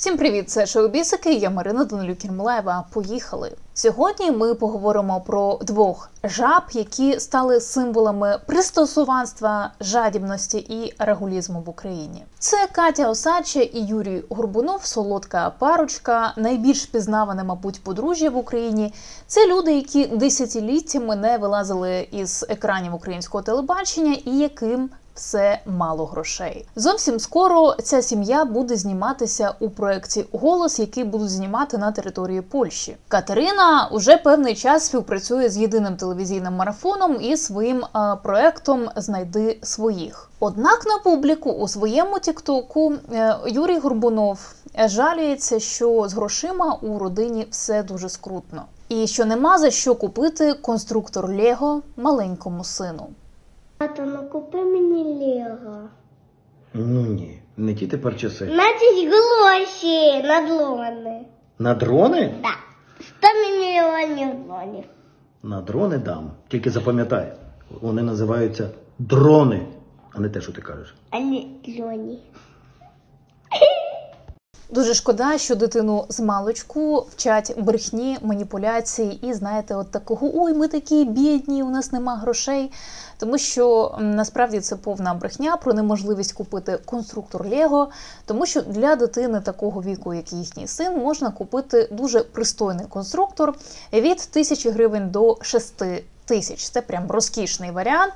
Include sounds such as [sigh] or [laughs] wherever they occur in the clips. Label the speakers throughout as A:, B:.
A: Всім привіт! Це шоу Бісики. Я Марина Данилюк Єрмолаєва. Поїхали. Сьогодні ми поговоримо про двох жаб, які стали символами пристосуванства, жадібності і регулізму в Україні. Це Катя Осадча і Юрій Горбунов, солодка парочка, найбільш пізнаване, мабуть, подружжя в Україні. Це люди, які десятиліттями не вилазили із екранів українського телебачення і яким все мало грошей. Зовсім скоро ця сім'я буде зніматися у проєкті Голос, який будуть знімати на території Польщі. Катерина уже певний час співпрацює з єдиним телевізійним марафоном і своїм е, проектом Знайди своїх. Однак на публіку у своєму Тіктоку е, Юрій Горбунов жаліється, що з грошима у родині все дуже скрутно, і що нема за що купити конструктор Лего маленькому сину.
B: Тато, ну купи мені Лего.
C: Ну ні, не ті тепер часи.
B: Значить гроші на дрони.
C: На дрони?
B: Так. 100 мільйонів дронів.
C: На дрони дам. Тільки запам'ятай, вони називаються дрони, а не те, що ти кажеш.
B: А не льоні.
A: Дуже шкода, що дитину з маличку вчать брехні, маніпуляції і знаєте, от такого ой, ми такі бідні, у нас нема грошей. Тому що насправді це повна брехня про неможливість купити конструктор Лего, тому що для дитини такого віку, як їхній син, можна купити дуже пристойний конструктор від тисячі гривень до шести тисяч. Це прям розкішний варіант.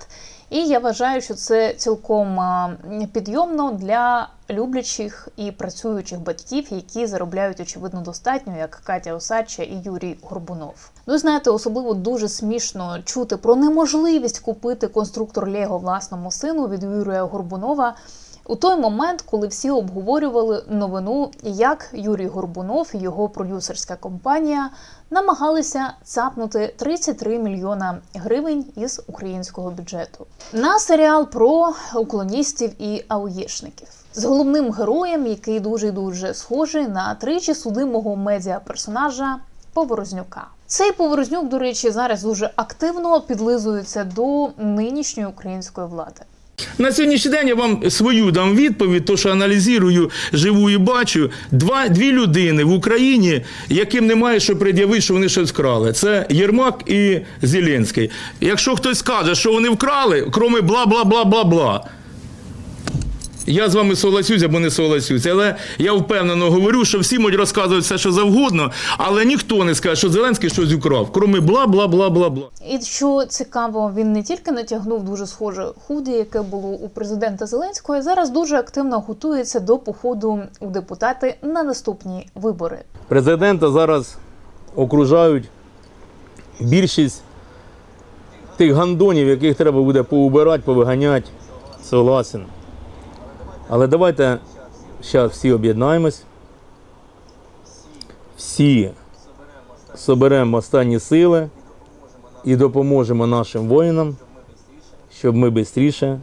A: І я вважаю, що це цілком підйомно для люблячих і працюючих батьків, які заробляють очевидно достатньо, як Катя Осадча і Юрій Горбунов. Ну, знаєте, особливо дуже смішно чути про неможливість купити конструктор Лего власному сину від Юрія Горбунова. У той момент, коли всі обговорювали новину, як Юрій Горбунов і його продюсерська компанія намагалися цапнути 33 мільйона гривень із українського бюджету на серіал про уклоністів і ауєшників з головним героєм, який дуже дуже схожий на тричі судимого медіаперсонажа Поворознюка. Цей Поворознюк, до речі, зараз дуже активно підлизується до нинішньої української влади.
D: На сьогоднішній день я вам свою дам відповідь, то що аналізую, живу і бачу. Два, дві людини в Україні, яким немає що пред'явити, що вони щось вкрали. Це Єрмак і Зеленський. Якщо хтось скаже, що вони вкрали, кроме бла бла бла бла бла. Я з вами согласюсь або не согласюсь, але я впевнено говорю, що всі можуть розказувати все, що завгодно, але ніхто не скаже, що Зеленський щось украв, кроме бла бла бла бла бла.
A: І що цікаво, він не тільки натягнув дуже схоже худі, яке було у президента Зеленського, а зараз дуже активно готується до походу у депутати на наступні вибори.
D: Президента зараз окружають більшість тих гандонів, яких треба буде поубирати, повиганяти. Согласен. Але давайте зараз всі об'єднаємось. Всі соберемо останні сили і допоможемо нашим воїнам, щоб ми швидше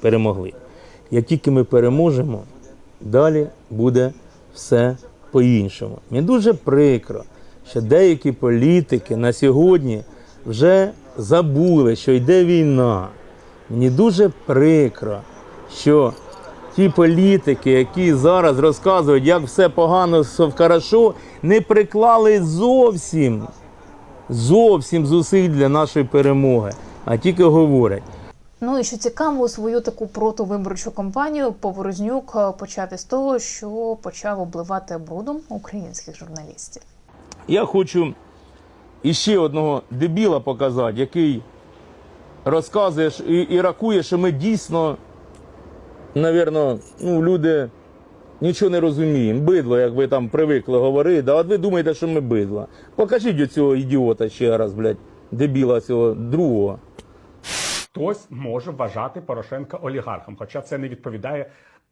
D: перемогли. Як тільки ми переможемо, далі буде все по-іншому. Мені дуже прикро, що деякі політики на сьогодні вже забули, що йде війна. Мені дуже прикро, що ті політики, які зараз розказують, як все погано, все хорошо, не приклали зовсім, зовсім зусиль для нашої перемоги, а тільки говорять.
A: Ну і що цікаво, свою таку протовиборчу кампанію Поворознюк е, почав із того, що почав обливати брудом українських журналістів.
D: Я хочу іще одного дебіла показати, який розказує і, і рахує, що ми дійсно, навірно, ну, люди нічого не розуміємо. Бидло, як ви там привикли говорити, а от ви думаєте, що ми бидло. Покажіть цього ідіота ще раз, блядь, дебіла цього другого.
E: хтось може вважати Порошенка олігархом, хоча це не відповідає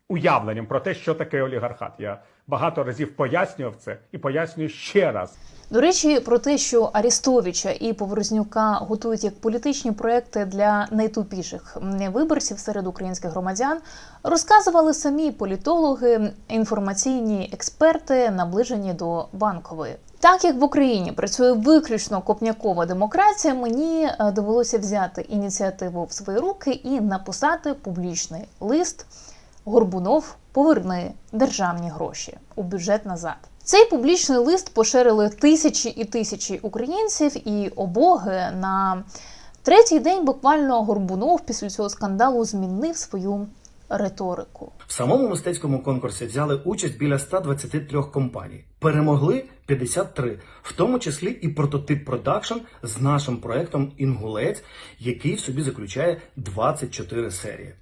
E: уявленням про те, що таке олігархат. Я багато разів пояснював це і пояснюю ще раз.
A: До речі, про те, що Арістовича і Поворознюка готують як політичні проекти для найтупіших виборців серед українських громадян, розказували самі політологи, інформаційні експерти, наближені до банкової. Так як в Україні працює виключно копнякова демократія, мені е, довелося взяти ініціативу в свої руки і написати публічний лист Горбунов поверни державні гроші у бюджет назад. Цей публічний лист поширили тисячі і тисячі українців, і обоги на третій день буквально Горбунов після цього скандалу змінив свою риторику.
C: В самому мистецькому конкурсі взяли участь біля 123 компаній. Перемогли 53, в тому числі і прототип продакшн з нашим проектом Інгулець, який в собі заключає 24 серії.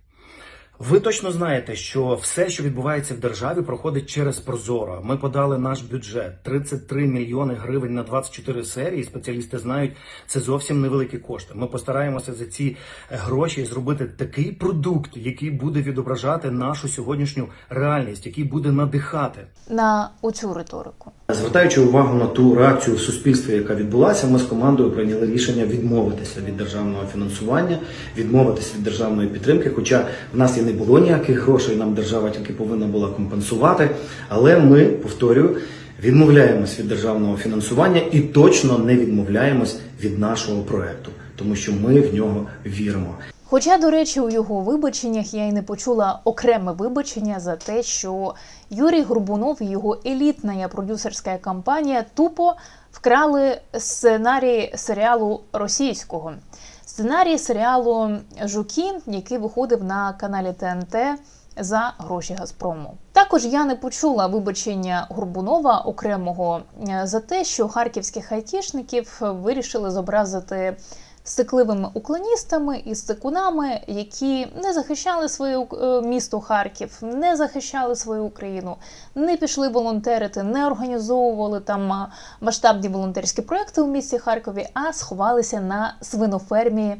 C: Ви точно знаєте, що все, що відбувається в державі, проходить через Прозоро. Ми подали наш бюджет 33 мільйони гривень на 24 серії. Спеціалісти знають, це зовсім невеликі кошти. Ми постараємося за ці е, гроші зробити такий продукт, який буде відображати нашу сьогоднішню реальність, який буде надихати.
A: на оцю риторику.
C: Звертаючи увагу на ту реакцію в суспільстві, яка відбулася, ми з командою прийняли рішення відмовитися від державного фінансування, відмовитися від державної підтримки. Хоча в нас і не було ніяких грошей, нам держава тільки повинна була компенсувати. Але ми, повторюю, відмовляємось від державного фінансування і точно не відмовляємось від нашого проекту, тому що ми в нього віримо.
A: Хоча, до речі, у його вибаченнях я й не почула окреме вибачення за те, що Юрій Горбунов і його елітна продюсерська компанія тупо вкрали сценарій серіалу російського. Сценарій серіалу Жуки, який виходив на каналі ТНТ за гроші Газпрому. Також я не почула вибачення Горбунова окремого е, за те, що харківських айтішників вирішили зобразити стикливими уклоністами і стикунами, які не захищали своє е, місто Харків, не захищали свою Україну, не пішли волонтерити, не організовували там масштабні волонтерські проекти у місті Харкові, а сховалися на свинофермі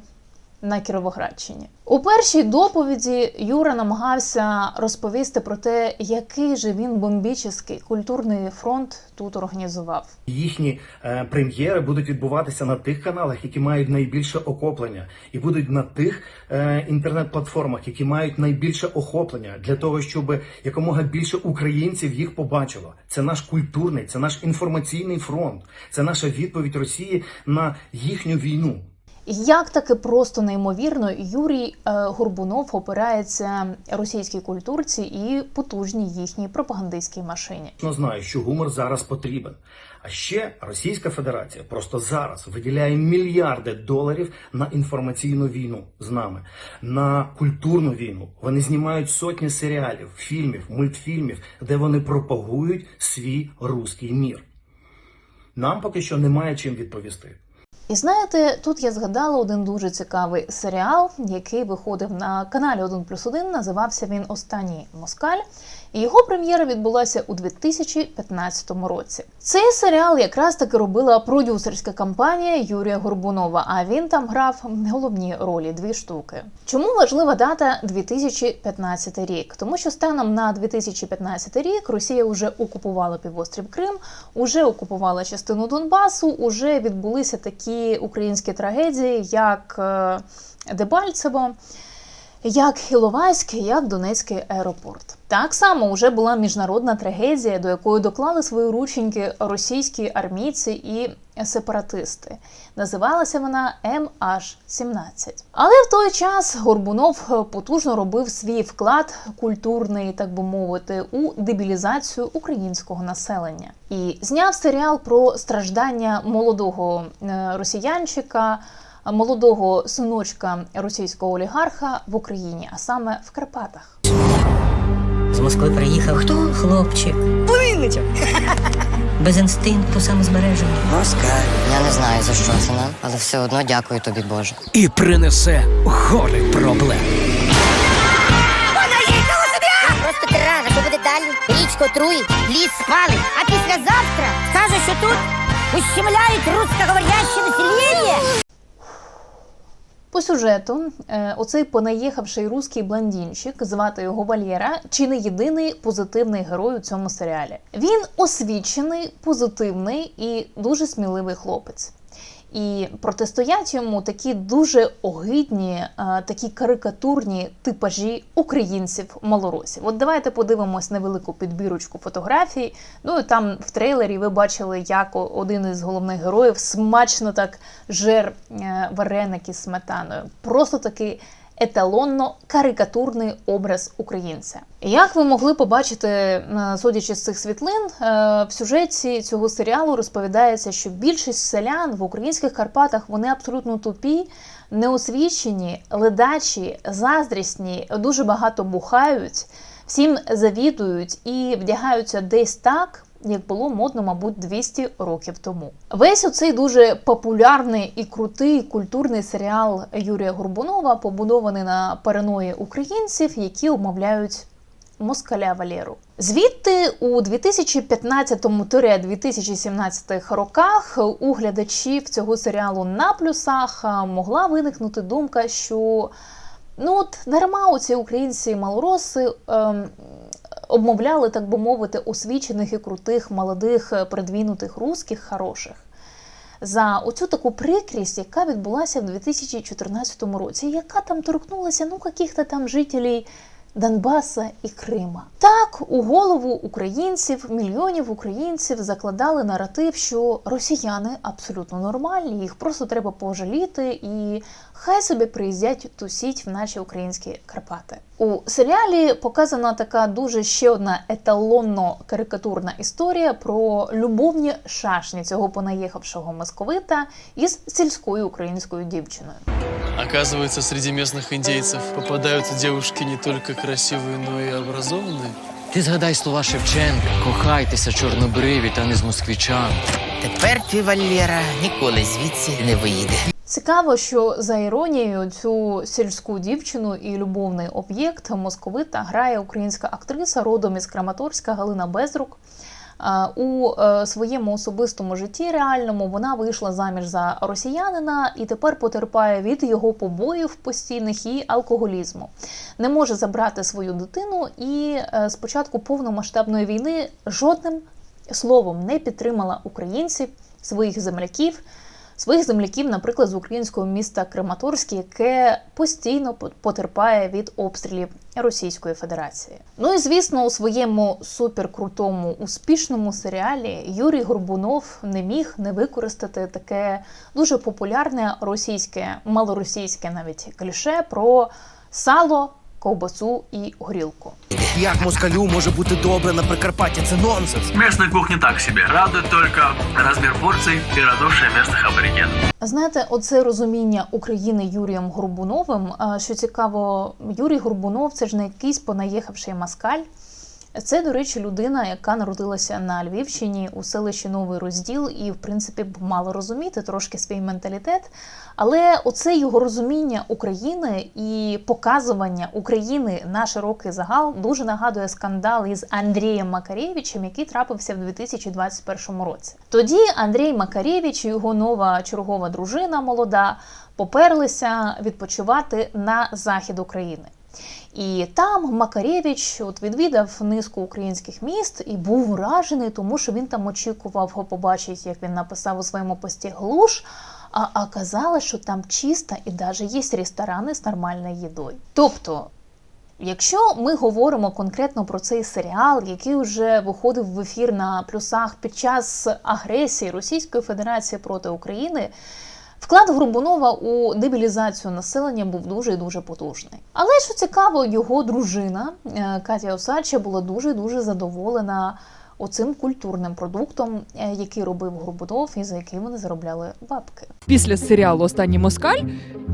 A: на Кіровоградщині. У першій доповіді Юра намагався розповісти про те, який же він бомбічний культурний фронт тут організував.
C: Їхні е, прем'єри будуть відбуватися на тих каналах, які мають найбільше охоплення, і будуть на тих е, інтернет-платформах, які мають найбільше охоплення, для того, щоб якомога більше українців їх побачило. Це наш культурний, це наш інформаційний фронт, це наша відповідь Росії на їхню війну.
A: Як таки просто неймовірно, Юрій е, Горбунов опирається російській культурці і потужній їхній пропагандистській машині.
C: точно знаю, що гумор зараз потрібен. А ще Російська Федерація просто зараз виділяє мільярди доларів на інформаційну війну з нами, на культурну війну. Вони знімають сотні серіалів, фільмів, мультфільмів, де вони пропагують свій руський мір. Нам поки що немає чим відповісти.
A: І знаєте, тут я згадала один дуже цікавий серіал, який виходив на каналі 1 плюс 1, називався він Останній Москаль. І його прем'єра відбулася у 2015 році. Цей серіал якраз таки робила продюсерська компанія Юрія Горбунова, а він там грав головні ролі дві штуки. Чому важлива дата 2015 рік? Тому що станом на 2015 рік Росія вже окупувала півострів Крим, уже окупувала частину Донбасу, уже відбулися такі українські трагедії, як е, Дебальцево як Іловайськ, як Донецький аеропорт. Так само вже була міжнародна трагедія, до якої доклали свої рученьки російські армійці і сепаратисти. Називалася вона MH17. Але в той час Горбунов потужно робив свій вклад культурний, так би мовити, у дебілізацію українського населення і зняв серіал про страждання молодого е, росіянчика молодого синочка російського олігарха в Україні, а саме в Карпатах.
F: З Москви приїхав хто? Хлопчик.
G: Плинничок. [laughs]
F: Без інстинкту самозбереження.
G: Москаль.
H: Я не знаю за що це нам, але все одно дякую тобі, Боже.
G: І принесе гори проблем.
I: Просто тирана, що буде далі? Річку отруїть, ліс спалить, а післязавтра скаже, що тут ущемляють русскоговоряще населення.
A: По сюжету, е, оцей понаїхавший руський блондинчик, звати його Валєра, чи не єдиний позитивний герой у цьому серіалі. Він освічений, позитивний і дуже сміливий хлопець. І протистоять йому такі дуже огидні, е, такі карикатурні типажі українців малоросів. От давайте подивимось невелику підбірочку фотографій. Ну і там в трейлері ви бачили, як один із головних героїв смачно так жер е, вареники з сметаною. Просто таки еталонно-карикатурний образ українця. Як ви могли побачити, е, судячи з цих світлин, е, в сюжеті цього серіалу розповідається, що більшість селян в українських Карпатах вони абсолютно тупі, неосвічені, ледачі, заздрісні, дуже багато бухають, всім завідують і вдягаються десь так. Як було модно, мабуть, 200 років тому. Весь оцей дуже популярний і крутий культурний серіал Юрія Горбунова побудований на параної українців, які обмовляють москаля Валеру. Звідти у 2015-2017 роках у глядачів цього серіалу на плюсах могла виникнути думка, що ну от дарма оці українці малороси ем, обмовляли, так би мовити, освічених і крутих, молодих, е, придвінутих русських хороших. За оцю таку прикрість, яка відбулася в 2014 році, яка там торкнулася ну каких-то там жителів Донбаса і Крима. Так у голову українців, мільйонів українців закладали наратив, що росіяни абсолютно нормальні, їх просто треба пожаліти і хай собі приїздять тусіть в наші українські Карпати. У серіалі показана така дуже ще одна еталонно-карикатурна історія про любовні шашні цього понаїхавшого московита із сільською українською дівчиною.
J: Оказывается, среди местных индейцев попадаются девушки не только красивые, но и образованные.
G: Ти згадай слова Шевченка, кохайтеся, чорнобриві та не з москвичами.
F: Тепер твій Валера ніколи звідси не виїде.
A: Цікаво, що за іронією цю сільську дівчину і любовний об'єкт московита грає українська актриса родом із Краматорська Галина Безрук. Е, У е, своєму особистому житті реальному вона вийшла заміж за росіянина і тепер потерпає від його побоїв постійних і алкоголізму. Не може забрати свою дитину і е, з початку повномасштабної війни жодним словом не підтримала українців, своїх земляків, своїх земляків, наприклад, з українського міста Краматорськ, яке постійно потерпає від обстрілів Російської Федерації. Ну і звісно, у своєму суперкрутому успішному серіалі Юрій Горбунов не міг не використати таке дуже популярне російське, малоросійське навіть кліше про сало, ковбасу і горілку.
G: Як москалю може бути добре на Прикарпатті? Це нонсенс.
J: Местная кухня так себе. Радует только размер порций и радушие местных аборигенов.
A: Знаєте, оце розуміння України Юрієм Горбуновим. Що цікаво, Юрій Горбунов це ж не якийсь понаїхавший москаль. Це, до речі, людина, яка народилася на Львівщині у селищі Новий Розділ, і, в принципі, б мала розуміти трошки свій менталітет. Але оце його розуміння України і показування України на широкий загал дуже нагадує скандал із Андрієм Макарєвичем, який трапився в 2021 році. Тоді Андрій Макарєвич і його нова чергова дружина молода поперлися відпочивати на захід України. І там Макарєвич от відвідав низку українських міст і був вражений, тому що він там очікував побачити, як він написав у своєму пості глуш. А оказалось, що там чисто і навіть є ресторани з нормальною їдою. Тобто, якщо ми говоримо конкретно про цей серіал, який вже виходив в ефір на плюсах під час агресії Російської Федерації проти України, Вклад Горбунова у дебілізацію населення був дуже дуже потужний. Але що цікаво, його дружина е, Катя Осадча була дуже дуже задоволена оцим культурним продуктом, е, який робив Горбунов і за який вони заробляли бабки.
K: Після серіалу Останній москаль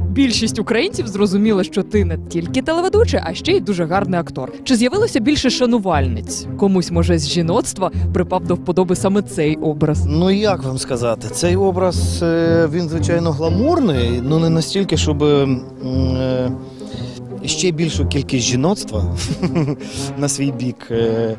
K: більшість українців зрозуміла, що ти не тільки телеведучий, а ще й дуже гарний актор. Чи з'явилося більше шанувальниць? Комусь може з жіноцтва припав до вподоби саме цей образ.
L: Ну як вам сказати, цей образ е, він звичайно гламурний, ну не настільки, щоб е, ще більшу кількість жіноцтва [laughs] на свій бік е,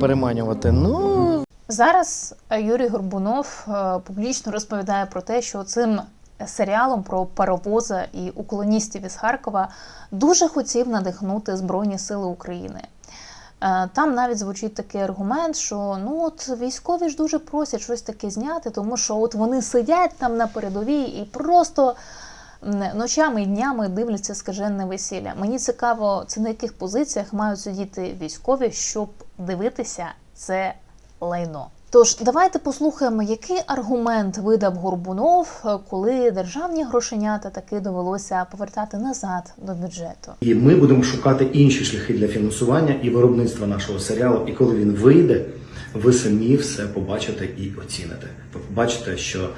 L: переманювати. Ну
A: Зараз Юрій Горбунов публічно розповідає про те, що цим серіалом про паровоза і уклоністів із Харкова дуже хотів надихнути Збройні Сили України. Е, Там навіть звучить такий аргумент, що ну от військові ж дуже просять щось таке зняти, тому що от вони сидять там на передовій і просто ночами і днями дивляться скаженне весілля. Мені цікаво, це на яких позиціях мають сидіти військові, щоб дивитися це лайно. Тож давайте послухаємо, який аргумент видав Горбунов, е, коли державні грошенята таки довелося повертати назад до бюджету.
C: І ми будемо шукати інші шляхи для фінансування і виробництва нашого серіалу. І коли він вийде, ви самі все побачите і оціните. Ви побачите, що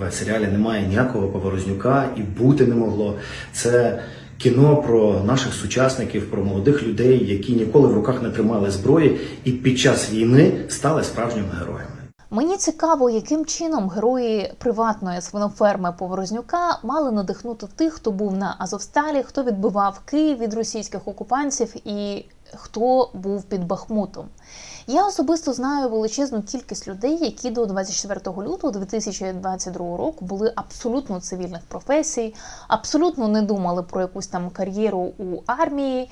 C: в серіалі немає ніякого поворознюка і бути не могло. Це кіно про наших сучасників, про молодих людей, які ніколи в руках не тримали зброї, і під час війни стали справжніми героями.
A: Мені цікаво, яким чином герої приватної свиноферми Поворознюка мали надихнути тих, хто був на Азовсталі, хто відбивав Київ від російських окупантів і хто був під Бахмутом. Я особисто знаю величезну кількість людей, які до 24 лютого 2022 року були абсолютно цивільних професій, абсолютно не думали про якусь там кар'єру у армії.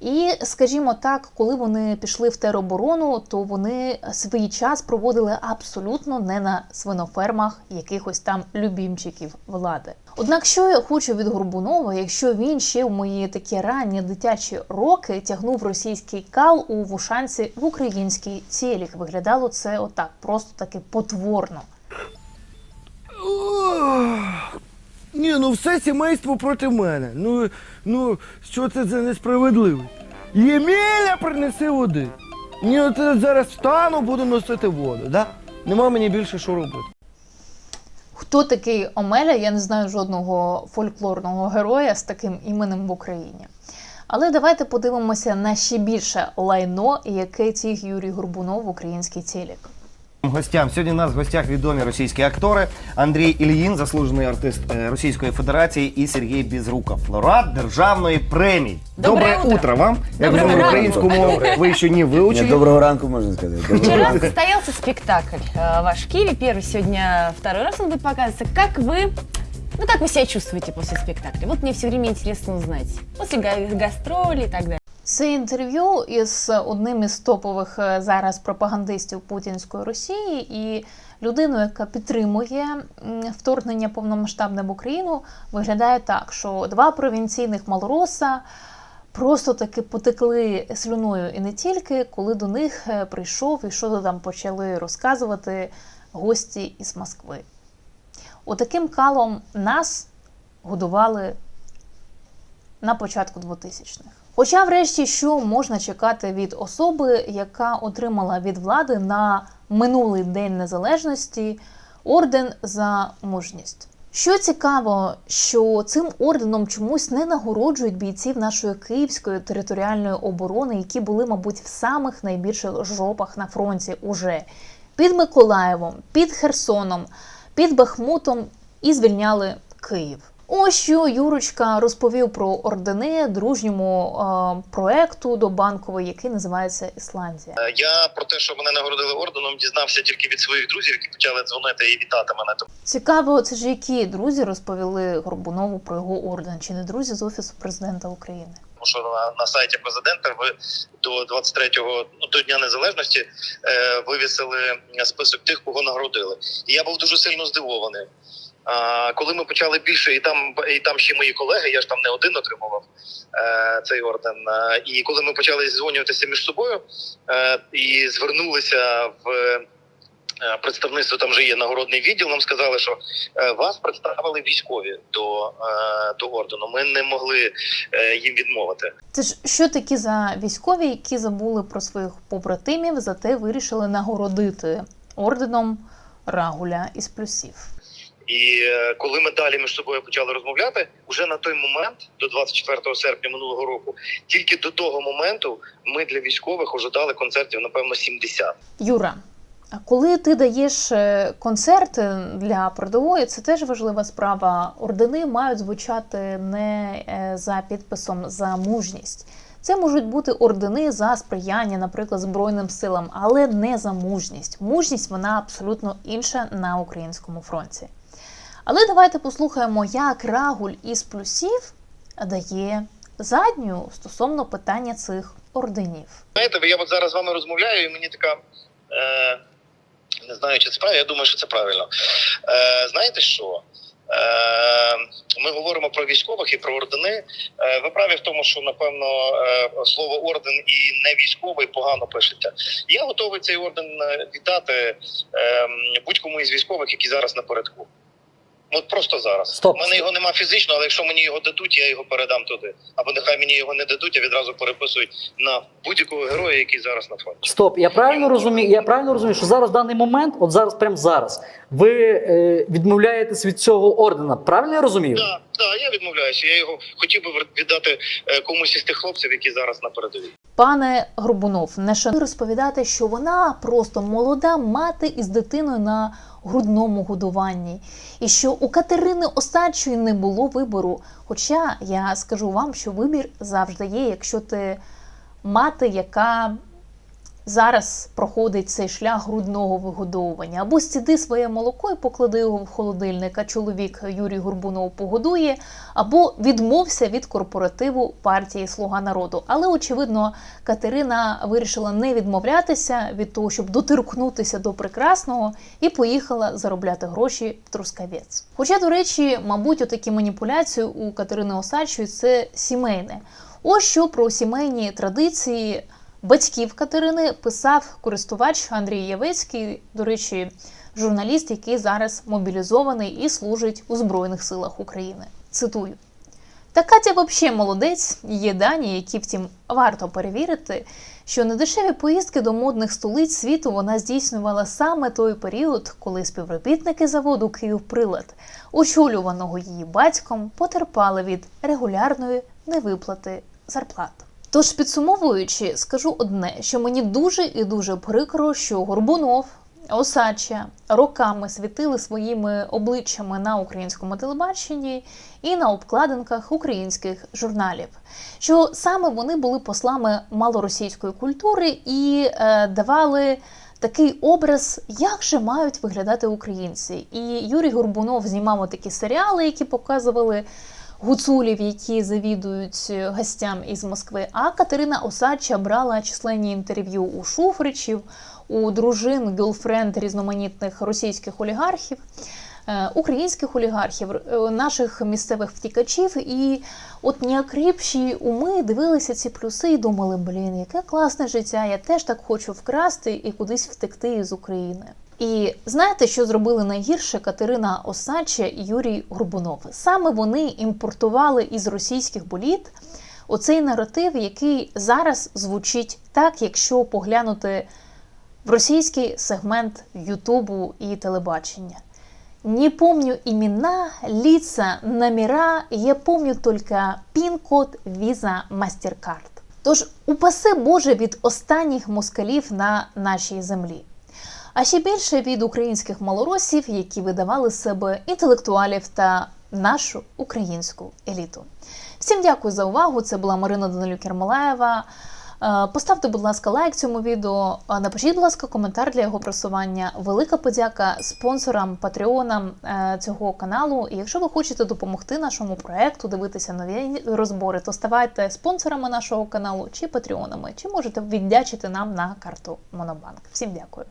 A: І, скажімо так, коли вони пішли в тероборону, то вони свій час проводили абсолютно не на свинофермах якихось там любімчиків влади. Однак, що я хочу від Горбунова, якщо він ще в мої такі ранні дитячі роки тягнув російський кал у вушанці в український телек, виглядало це отак, просто таки потворно.
L: Ні, ну все сімейство проти мене. Ну, ну що це за несправедливість? Ємеля принеси води. Ні, от я зараз встану, буду носити воду, да? Нема мені більше що робити.
A: Хто такий Омеля? Я не знаю жодного фольклорного героя з таким іменем в Україні. Але давайте подивимося на ще більше лайно, яке тіг Юрій Горбунов в український телек.
M: Гостям сьогодні у нас в гостях відомі російські актори Андрій Ільїн, заслужений артист е, Російської Федерації, і Сергій Безруков, лауреат державної премії.
N: Доброе
M: Доброе
N: утро.
M: утро вам. Я
N: Доброе
M: думаю,
N: утро.
M: українську мову ви ще не вивчили.
N: доброго
M: ранку, можна сказати.
N: Вчера состоялся спектакль э, ваш в Киеве, первый сегодня второй раз он будет показываться. Как вы, ну как вы себя чувствуете после спектакля? Вот мне все время интересно узнать. После га- гастролей и так далее.
A: Це інтерв'ю із одним із топових е, зараз пропагандистів путінської Росії і людиною, яка підтримує вторгнення повномасштабне в Україну, виглядає так, що два провінційних малороса просто таки потекли слюною і не тільки, коли до них е, прийшов і що там почали розказувати гості із Москви. Отаким калом нас годували на початку 2000-х. Хоча, врешті, що можна чекати від особи, яка отримала від влади на минулий день незалежності орден за мужність. Що цікаво, що цим орденом чомусь не нагороджують бійців нашої київської територіальної оборони, які були, мабуть, в самих найбільших жопах на фронті уже під Миколаєвом, під Херсоном, під Бахмутом і звільняли Київ. Ось що Юрочка розповів про ордени дружньому е, проекту до банкової, який називається Ісландія.
O: Я про те, що мене нагородили орденом, дізнався тільки від своїх друзів, які почали дзвонити і вітати мене.
A: Цікаво, це ж які друзі розповіли Горбунову про його орден, чи не друзі з офісу президента України?
O: Тому що на, на сайті президента ви до 23-го, ну до Дня Незалежності, е, вивісили список тих, кого нагородили. І я був дуже сильно здивований. А, коли ми почали більше, і там і там ще мої колеги, я ж там не один отримував е, цей орден. Е, і коли ми почали дзвонюватися між собою е, і звернулися в е, представництво, там вже є нагородний відділ. Нам сказали, що е, вас представили військові до, до ордену. Ми не могли їм відмовити.
A: Це ж що такі за військові, які забули про своїх побратимів, зате вирішили нагородити орденом Рагуля із плюсів.
O: І е, коли ми далі між собою почали розмовляти, уже на той момент, до 24 серпня минулого року, тільки до того моменту ми для військових уже дали концертів, напевно, 70.
A: Юра, а коли ти даєш е, концерти для передової, це теж важлива справа. Ордени мають звучати не е, за підписом за мужність. Це можуть бути ордени за сприяння, наприклад, Збройним силам, але не за мужність. Мужність вона абсолютно інша на українському фронті. Але давайте послухаємо, як Рагуль із плюсів дає задню стосовно питання цих орденів.
O: Знаєте, я от зараз з вами розмовляю, і мені така. Е, не знаю, чи це правильно, я думаю, що це правильно. Е, знаєте що? ми говоримо про військових і про ордени. Е, ви праві в тому, що напевно е, слово орден і не військовий погано пишеться. Я готовий цей орден е, віддати е, будь-кому із військових, які зараз напередку. От просто зараз.
P: Стоп.
O: У мене його нема фізично, але якщо мені його дадуть, я його передам туди. Або нехай мені його не дадуть, а відразу переписують на будь-якого героя, який зараз на фронті.
P: Стоп, я правильно розумію, я правильно розумію, що зараз в даний момент, от зараз, прямо зараз, ви е, відмовляєтесь від цього ордена. Правильно я розумію?
O: Так, так, я відмовляюся. Я його хотів би віддати е, комусь із тих хлопців, які зараз на передовій.
A: Пане Горбунов, не шанує розповідати, що вона просто молода мати із дитиною на грудному годуванні, і що у Катерини Остачої не було вибору. Хоча я скажу вам, що вибір завжди є, якщо ти мати, яка зараз проходить цей шлях грудного вигодовування. Або стіди своє молоко і поклади його в холодильник, а чоловік Юрій Горбунов погодує, або відмовся від корпоративу партії Слуга народу. Але очевидно, Катерина вирішила не відмовлятися від того, щоб доторкнутися до прекрасного, і поїхала заробляти гроші в Трускавець. Хоча, до речі, мабуть, отакі маніпуляції у Катерини Осадчої це сімейне. Ось що про сімейні традиції батьків Катерини писав користувач Андрій Явецький, до речі, журналіст, який зараз мобілізований і служить у Збройних силах України. Цитую. Та Катя взагалі молодець. Є дані, які, втім, варто перевірити, що недешеві поїздки до модних столиць світу вона здійснювала саме той період, коли співробітники заводу Київприлад, очолюваного її батьком, потерпали від регулярної невиплати зарплат. Тож, підсумовуючи, скажу одне, що мені дуже і дуже прикро, що Горбунов, Осадча роками світили своїми обличчями на українському телебаченні і на обкладинках українських журналів. Що саме вони були послами малоросійської культури і е, давали такий образ, як же мають виглядати українці. І Юрій Горбунов знімав такі серіали, які показували гуцулів, які завідують гостям із Москви. А Катерина Осадча брала численні інтерв'ю у Шуфричів, у дружин, гілфренд різноманітних російських олігархів. е, Українських олігархів, е, наших місцевих втікачів, і от неокріпші уми дивилися ці плюси і думали: блін, яке класне життя! Я теж так хочу вкрасти і кудись втекти із України. І знаєте, що зробили найгірше Катерина Осадча і Юрій Горбунов? Саме вони імпортували із російських боліт оцей наратив, який зараз звучить так, якщо поглянути в російський сегмент Ютубу і телебачення. Не помню имена, лица, номера, я помню только пін-код Visa MasterCard. Тож упаси Боже від останніх москалів на нашій землі. А ще більше від українських малоросів, які видавали себе інтелектуалів та нашу українську еліту. Всім дякую за увагу. Це була Марина Данилюк Ермолаєва. Е, Поставте, будь ласка, лайк цьому відео. Напишіть, будь ласка, коментар для його просування. Велика подяка спонсорам, патреонам е, цього каналу. І якщо ви хочете допомогти нашому проекту, дивитися нові розбори, то ставайте спонсорами нашого каналу чи патреонами, чи можете віддячити нам на карту Монобанк. Всім дякую.